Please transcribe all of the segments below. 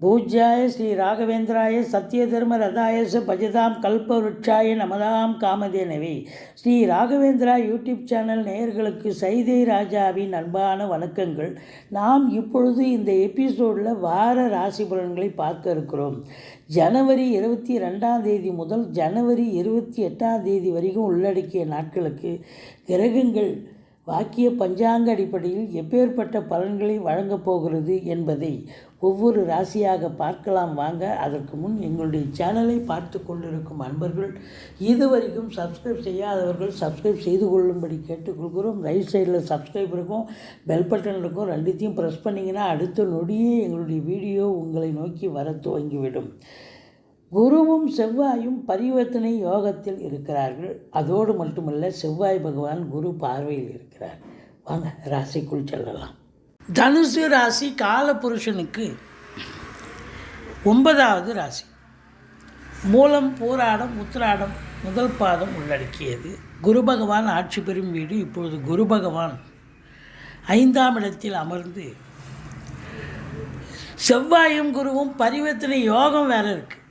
பூஜ்யாய ஸ்ரீ ராகவேந்திராய சத்யதர்ம ரதாயச பஜதாம் கல்பவருட்சாய நமதாம் காமதேனவி. ஸ்ரீ ராகவேந்திரா யூடியூப் சேனல் நேயர்களுக்கு சைதை ராஜாவின் அன்பான வணக்கங்கள். நாம் இப்பொழுது இந்த எபிசோடில் வார ராசி பலன்களை பார்க்க இருக்கிறோம். ஜனவரி இருபத்தி ரெண்டாம் தேதி முதல் ஜனவரி இருபத்தி எட்டாம் தேதி வரைக்கும் உள்ளடக்கிய நாட்களுக்கு கிரகங்கள் வாக்கிய பஞ்சாங்க அடிப்படையில் எப்பேற்பட்ட பலன்களை வழங்கப் போகிறது என்பதை ஒவ்வொரு ராசியாக பார்க்கலாம் வாங்க. அதற்கு முன் எங்களுடைய சேனலை பார்த்து கொண்டிருக்கும் அன்பர்கள் இதுவரைக்கும் சப்ஸ்கிரைப் செய்யாதவர்கள் சப்ஸ்கிரைப் செய்து கொள்ளும்படி கேட்டுக்கொள்கிறோம். ரைட் சைடில் சப்ஸ்கிரைப் இருக்கும் பெல் பட்டன் இருக்கும் ரெண்டுத்தையும் ப்ரெஸ் பண்ணிங்கன்னா அடுத்த நொடியே எங்களுடைய வீடியோ உங்களை நோக்கி வர துவங்கிவிடும். குருவும் செவ்வாயும் பரிவர்த்தனை யோகத்தில் இருக்கிறார்கள். அதோடு மட்டுமல்ல செவ்வாய் பகவான் குரு பார்வையில் இருக்கிறார். வாங்க ராசிக்குள் செல்லலாம். தனுசு ராசி காலபுருஷனுக்கு ஒன்பதாவது ராசி. மூலம் போராடம் உத்திராடம் முதல் பாதம் உள்ளடக்கியது. குரு பகவான் ஆட்சி பெறும் வீடு இப்பொழுது குரு பகவான் ஐந்தாம் இடத்தில் அமர்ந்து செவ்வாயும் குருவும் பரிவர்த்தனை யோகம் வேறு இருக்குது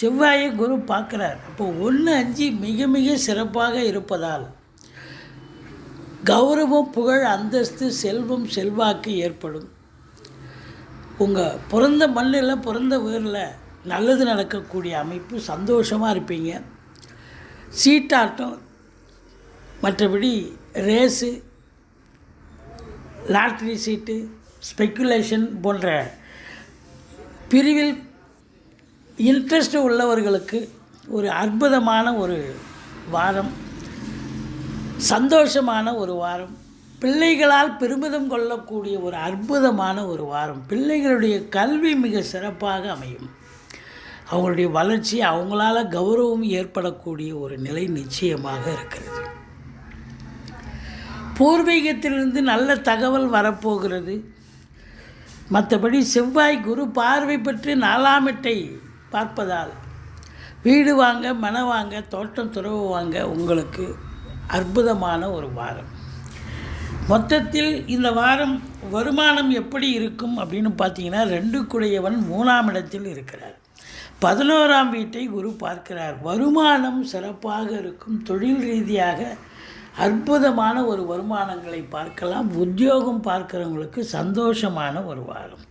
செவ்வாயை குரு பார்க்குறார். அப்போ ஒன்று அஞ்சு மிக மிக சிறப்பாக இருப்பதால் கௌரவம் புகழ் அந்தஸ்து செல்வம் செல்வாக்கு ஏற்படும். உங்கள் பிறந்த மண்ணில் பிறந்த ஊரில் நல்லது நடக்கக்கூடிய அமைப்பு சந்தோஷமாக இருப்பீங்க. சீட்டாட்டம் மற்றபடி ரேஸு லாட்ரி சீட்டு ஸ்பெக்குலேஷன் போன்ற பிரிவில் இன்ட்ரெஸ்ட் உள்ளவர்களுக்கு ஒரு அற்புதமான ஒரு வாரம். சந்தோஷமான ஒரு வாரம். பிள்ளைகளால் பெருமிதம் கொள்ளக்கூடிய ஒரு அற்புதமான ஒரு வாரம். பிள்ளைகளுடைய கல்வி மிக சிறப்பாக அமையும். அவங்களுடைய வளர்ச்சி அவங்களால கௌரவம் ஏற்படக்கூடிய ஒரு நிலை நிச்சயமாக இருக்கிறது. பூர்வீகத்திலிருந்து நல்ல தகவல் வரப்போகிறது. மற்றபடி செவ்வாய் குரு பார்வை பெற்று நாலாமிட்டை பார்ப்பதால் வீடு வாங்க மன வாங்க தோட்டம் துறவு வாங்க உங்களுக்கு அற்புதமான ஒரு வாரம். மொத்தத்தில் இந்த வாரம் வருமானம் எப்படி இருக்கும் அப்படின்னு பார்த்தீங்கன்னா ரெண்டு குடையவன் மூணாம் இடத்தில் இருக்கிறார். பதினோராம் வீட்டை குரு பார்க்கிறார். வருமானம் சிறப்பாக இருக்கும். தொழில் ரீதியாக அற்புதமான ஒரு வருமானங்களை பார்க்கலாம். உத்தியோகம் பார்க்குறவங்களுக்கு சந்தோஷமான ஒரு வாரம்.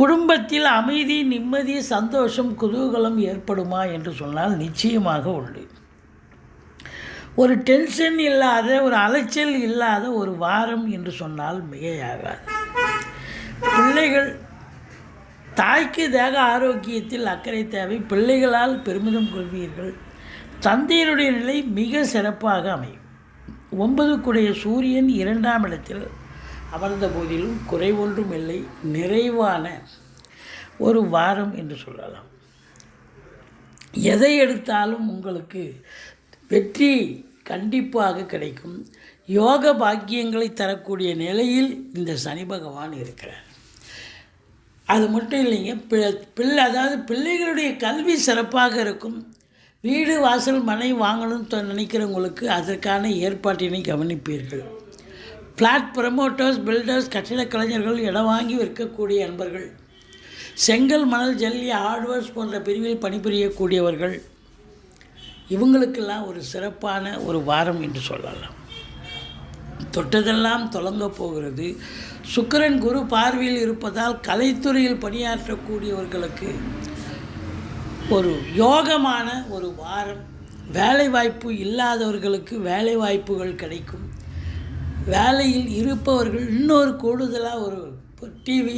குடும்பத்தில் அமைதி நிம்மதி சந்தோஷம் குதூகலம் ஏற்படுமா என்று சொன்னால் நிச்சயமாக உண்டு. ஒரு டென்ஷன் இல்லாத ஒரு அலைச்சல் இல்லாத ஒரு வாரம் என்று சொன்னால் மிகையாகாது. பிள்ளைகள் தாய்க்கு தேக ஆரோக்கியத்தில் அக்கறை தேவை பிள்ளைகளால் பெருமிதம் கொள்வீர்கள். தந்தையினுடைய நிலை மிக சிறப்பாக அமையும். ஒன்பதுக்குடைய சூரியன் இரண்டாம் இடத்தில் அமர்ந்த போதிலும் குறைவொன்றும் இல்லை நிறைவான ஒரு வாரம் என்று சொல்லலாம். எதை எடுத்தாலும் உங்களுக்கு வெற்றி கண்டிப்பாக கிடைக்கும். யோக பாக்கியங்களை தரக்கூடிய நிலையில் இந்த சனி பகவான் இருக்கிறார். அது மட்டும் இல்லைங்க பிள்ளை அதாவது பிள்ளைகளுடைய கல்வி சிறப்பாக இருக்கும். வீடு வாசல் மனை வாங்கணும்னு நினைக்கிறவங்களுக்கு அதற்கான ஏற்பாட்டினை கவனிப்பீர்கள். ஃப்ளாட் ப்ரமோட்டர்ஸ் பில்டர்ஸ் கட்டிடக் கலைஞர்கள் இடம் வாங்கி விற்கக்கூடிய அன்பர்கள் செங்கல் மணல் ஜல்லி ஹார்ட்வேர்ஸ் போன்ற பிரிவில் பணிபுரியக்கூடியவர்கள் இவங்களுக்கெல்லாம் ஒரு சிறப்பான ஒரு வாரம் என்று சொல்லலாம். தொட்டதெல்லாம் தொடங்க போகிறது. சுக்கரன் குரு பார்வையில் இருப்பதால் கலைத்துறையில் பணியாற்றக்கூடியவர்களுக்கு ஒரு யோகமான ஒரு வாரம். வேலைவாய்ப்பு இல்லாதவர்களுக்கு வேலை வாய்ப்புகள் கிடைக்கும். வேலையில் இருப்பவர்கள் இன்னொரு கூடுதலாக ஒரு டிவி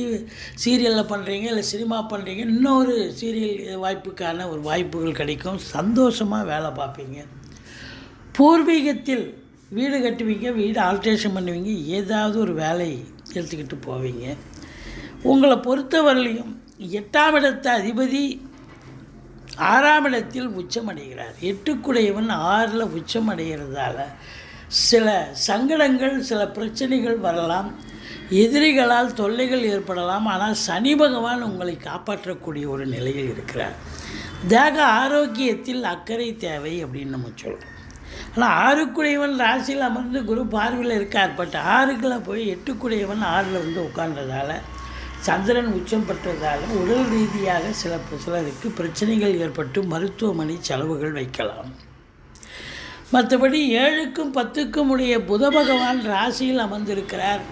சீரியலில் பண்ணுறீங்க இல்லை சினிமா பண்ணுறீங்க இன்னொரு சீரியல் வாய்ப்புக்கான ஒரு வாய்ப்புகள் கிடைக்கும். சந்தோஷமாக வேலை பார்ப்பீங்க. பூர்வீகத்தில் வீடு கட்டுவீங்க வீடு ஆல்ட்ரேஷன் பண்ணுவீங்க ஏதாவது ஒரு வேலை எடுத்துக்கிட்டு போவீங்க. உங்களை பொறுத்தவரையிலையும் எட்டாம் இடத்த அதிபதி ஆறாம் இடத்தில் உச்சமடைகிறார் எட்டுக்குடையவன் ஆறில் உச்சம் அடைகிறதால சில சங்கடங்கள் சில பிரச்சனைகள் வரலாம். எதிரிகளால் தொல்லைகள் ஏற்படலாம். ஆனால் சனி பகவான் உங்களை காப்பாற்றக்கூடிய ஒரு நிலையில் இருக்கிறார். தேக ஆரோக்கியத்தில் அக்கறை தேவை அப்படின்னு நம்ம சொல்கிறோம் ஆனால் ஆறுக்குடையவன் ராசியில் அமர்ந்து குரு பார்வையில் இருக்கார். பட் ஆறுக்குள்ள போய் எட்டுக்குடையவன் ஆறில் வந்து உட்கார்ந்ததால் சந்திரன் உச்சம் பெற்றதால் உடல் ரீதியாக சில சிலருக்கு பிரச்சனைகள் ஏற்பட்டு மருத்துவமனை செலவுகள் வைக்கலாம். மற்றபடி ஏழுக்கும் பத்துக்கும் உடைய புத பகவான் ராசியில் அமர்ந்திருக்கிறார்.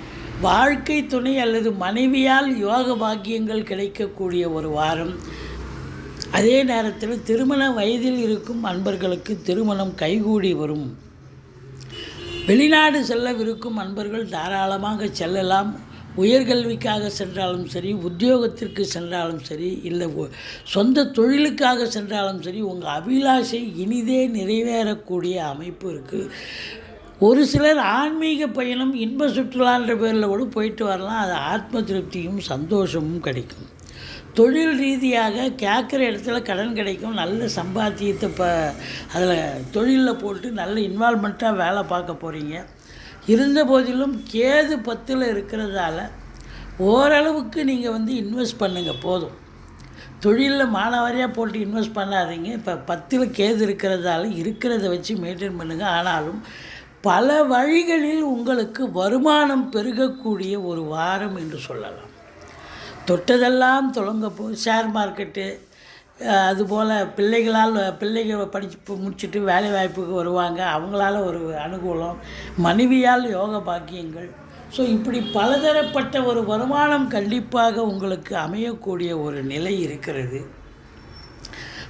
வாழ்க்கை துணை அல்லது மனைவியால் யோக பாக்கியங்கள் கிடைக்கக்கூடிய ஒரு வாரம். அதே நேரத்தில் திருமண வயதில் இருக்கும் அன்பர்களுக்கு திருமணம் கைகூடி வரும். வெளிநாடு செல்லவிருக்கும் அன்பர்கள் தாராளமாக செல்லலாம். உயர்கல்விக்காக சென்றாலும் சரி உத்தியோகத்திற்கு சென்றாலும் சரி இல்லை சொந்த தொழிலுக்காக சென்றாலும் சரி உங்கள் அபிலாஷை இனிதே நிறைவேறக்கூடிய அமைப்பு இருக்குது ஒரு சிலர் ஆன்மீக பயணம் இன்ப சுற்றுலான்ற பேரில் கூட போயிட்டு வரலாம். அது ஆத்ம திருப்தியும் சந்தோஷமும் கிடைக்கும். தொழில் ரீதியாக கேட்குற இடத்துல கடன் கிடைக்கும். நல்ல சம்பாத்தியத்தை இப்போ அதில் தொழிலில் போட்டு நல்ல இன்வால்மெண்ட்டாக வேலை பார்க்க போகிறீங்க இருந்த போதிலும் கேது பத்தில் இருக்கிறதால ஓரளவுக்கு நீங்கள் வந்து இன்வெஸ்ட் பண்ணுங்கள் போதும். தொழிலில் மானாவாரியாக போட்டு இன்வெஸ்ட் பண்ணாதீங்க. இப்போ பத்தில் கேது இருக்கிறதால இருக்கிறத வச்சு மெயின்டைன் பண்ணுங்கள் ஆனாலும் பல வழிகளில் உங்களுக்கு வருமானம் பெருகக்கூடிய ஒரு வாரம் என்று சொல்லலாம். தொட்டதெல்லாம் தொடங்க போ ஷேர் மார்க்கெட்டு அதுபோல் பிள்ளைகளால் பிள்ளைகள் படித்து முடிச்சுட்டு வேலை வாய்ப்புக்கு வருவாங்க. அவங்களால ஒரு அனுகூலம். மனைவியால் யோக பாக்கியங்கள். ஸோ இப்படி பலதரப்பட்ட ஒரு வருமானம் கண்டிப்பாக உங்களுக்கு அமையக்கூடிய ஒரு நிலை இருக்கிறது.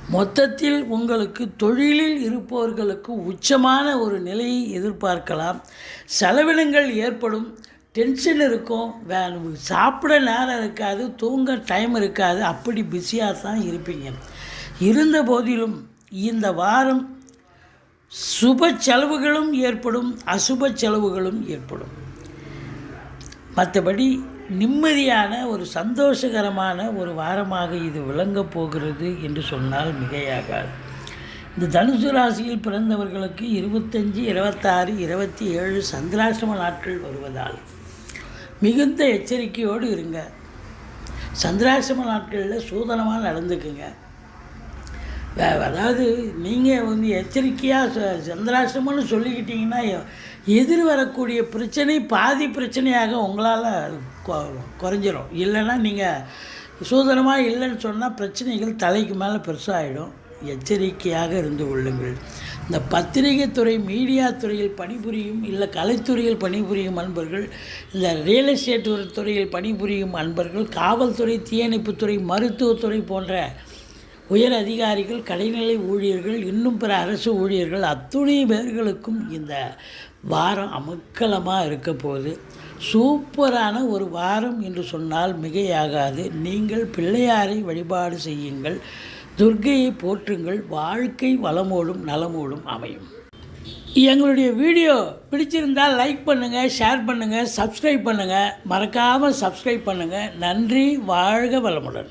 மொத்தத்தில் உங்களுக்கு தொழிலில் இருப்பவர்களுக்கு உச்சமான ஒரு நிலையை எதிர்பார்க்கலாம். செலவினங்கள் ஏற்படும். டென்ஷன் இருக்கும். வே சாப்பிட நேரம் இருக்காது தூங்க டைம் இருக்காது. அப்படி பிஸியாக தான் இருப்பீங்க. இருந்த போதிலும் இந்த வாரம் சுப செலவுகளும் ஏற்படும் அசுப செலவுகளும் ஏற்படும். மற்றபடி நிம்மதியான ஒரு சந்தோஷகரமான ஒரு வாரமாக இது விளங்கப் போகிறது என்று சொன்னால் மிகையாகாது. இந்த தனுசு ராசியில் பிறந்தவர்களுக்கு இருபத்தஞ்சி இருபத்தாறு இருபத்தி ஏழு சந்திராசிரம நாட்கள் வருவதால் மிகுந்த எச்சரிக்கையோடு இருங்க. சந்திராசிரம நாட்களில் சூதனமாக நடந்துக்குங்க. வே- அதாவது நீங்கள் வந்து எச்சரிக்கையாக சந்திராசிரமம்னு சொல்லிக்கிட்டிங்கன்னா எதிர் வரக்கூடிய பிரச்சனை பாதி பிரச்சனையாக உங்களால் குறைஞ்சிரும். இல்லைன்னா நீங்கள் சூதனமாக இல்லைன்னு சொன்னால் பிரச்சனைகள் தலைக்கு மேலே பெருசாகிடும் எச்சரிக்கையாக இருந்து கொள்ளுங்கள். இந்த பத்திரிகை துறை மீடியா துறையில் பணிபுரியும் இல்லை கலைத்துறையில் பணிபுரியும் அன்பர்கள் இந்த ரியல் எஸ்டேட் துறையில் பணிபுரியும் அன்பர்கள் காவல்துறை தீயணைப்புத்துறை மருத்துவத்துறை போன்ற உயர் அதிகாரிகள் கடைநிலை ஊழியர்கள் இன்னும் பிற அரசு ஊழியர்கள் அத்துணை பேர்களுக்கும் இந்த வாரம் அமக்கலமாக இருக்க போகுது. சூப்பரான ஒரு வாரம் என்று சொன்னால் மிகையாகாது. நீங்கள் பிள்ளையாரை வழிபாடு செய்யுங்கள். துர்க்கையை போற்றுங்கள் வாழ்க்கை வளமோடும் நலமோடும் அமையும். எங்களுடைய வீடியோ பிடிச்சிருந்தால் லைக் பண்ணுங்கள் ஷேர் பண்ணுங்கள் சப்ஸ்கிரைப் பண்ணுங்கள் மறக்காமல் சப்ஸ்கிரைப் பண்ணுங்கள் நன்றி வாழ்க வளமுடன்.